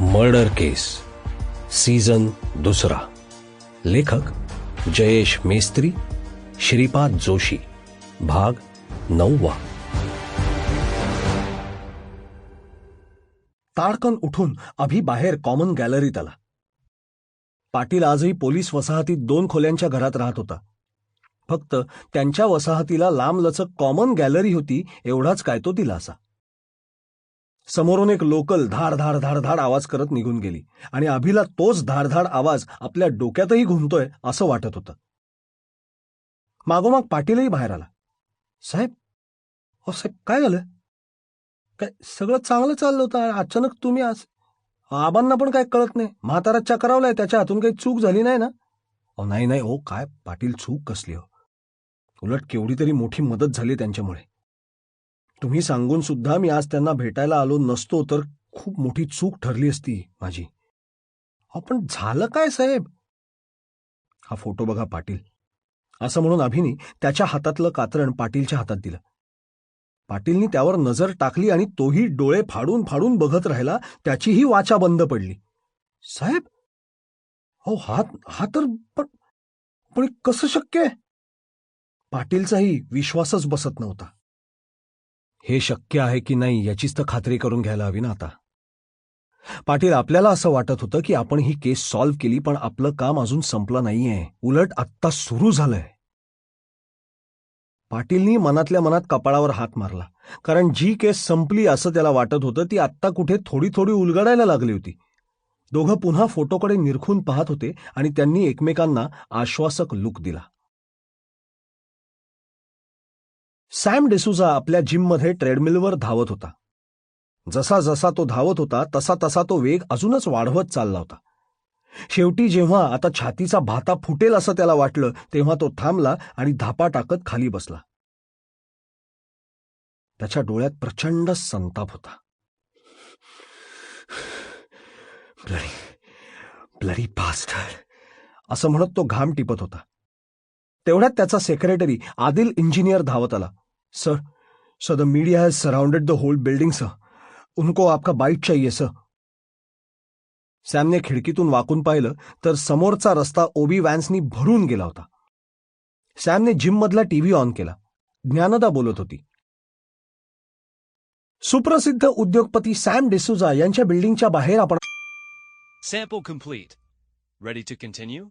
Murder केस season दुसरा. लेखक जयेश मेस्त्री श्रीपाद जोशी भाग नववा. ताडकन उठून अभि बाहेर कॉमन गॅलरीत आला पाटील आजही पोलीस वसाहतीत दोन खोल्यांच्या घरात राहत होता. फक्त त्यांच्या वसाहतीला लांबलचक कॉमन गॅलरी होती एवढाच काय तो दिलासा. समोरून एक लोकल धाड धाड धाड धाड आवाज करत निघून गेली. आणि अभिला तोच धाडधाड आवाज आपल्या डोक्यातही घुमतोय असं वाटत होतं. मागोमाग पाटीलही बाहेर आला. साहेब अहो साहेब काय झालं? काय सगळं चांगलं चाललं होतं? अचानक तुम्ही आज आबांना पण काय कळत नाही. म्हातारा चक्रावलाय त्याच्या हातून काही चूक झाली नाही ना? अहो नाही नाही हो काय पाटील चूक कसली हो? उलट केवढी तरी मोठी मदत झाली त्यांच्यामुळे. तुम्ही सांगून सुद्धा मी आज त्यांना भेटायला आलो नसतो तर खूप मोठी चूक ठरली असती माझी. अहो पण झालं काय साहेब? हा फोटो बघा पाटील. असं म्हणून अभिनी त्याच्या हातातलं कातरण पाटीलच्या हातात दिलं. पाटीलनी त्यावर नजर टाकली आणि तोही डोळे फाडून फाडून बघत राहिला त्याचीही वाचा बंद पडली. साहेब? हो हात हा तर पण पण कसं शक्य आहे? पाटीलचाही विश्वासच बसत नव्हता. हे शक्य आहे की नाही याचीच तर खात्री करून घ्यायला हवी ना आता. पाटील आपल्याला असं वाटत होतं की आपण ही केस सॉल्व्ह केली पण आपलं काम अजून संपलं नाहीये. उलट आत्ता सुरू झालंय. पाटीलनी मनातल्या मनात कपाळावर हात मारला. कारण जी केस संपली असं त्याला वाटत होतं ती आत्ता कुठे थोडी थोडी उलगडायला लागली होती. दोघं पुन्हा फोटोकडे निरखून पाहत होते आणि त्यांनी एकमेकांना आश्वासक लुक दिला. सॅम डेसुजा आपल्या जिममध्ये ट्रेडमिलवर धावत होता. जसा जसा तो धावत होता तसा तसा तो वेग अजूनच वाढवत चालला होता. शेवटी जेव्हा आता छातीचा भाता फुटेल असं त्याला वाटलं तेव्हा तो थांबला आणि धापा टाकत खाली बसला. त्याच्या डोळ्यात प्रचंड संताप होता. ब्लडी ब्लडी पास्टर असं म्हणत तो घाम टिपत होता. तेवढ्यात त्याचा सेक्रेटरी आदिल इंजिनियर धावत आला. Sir sir the media has surrounded the whole building sir उनको आपका बाईट चाहिए सर सॅमने खिडकीतून वाकून पाहिलं तर समोरचा रस्ता ओबी वॅन्सनी भरून गेला होता. सॅमने जिममधला टीव्ही ऑन केला. ज्ञानदा बोलत होती. सुप्रसिद्ध उद्योगपती सॅम डिसुजा यांच्या बिल्डिंगच्या बाहेर आपण Sample complete. Ready to continue?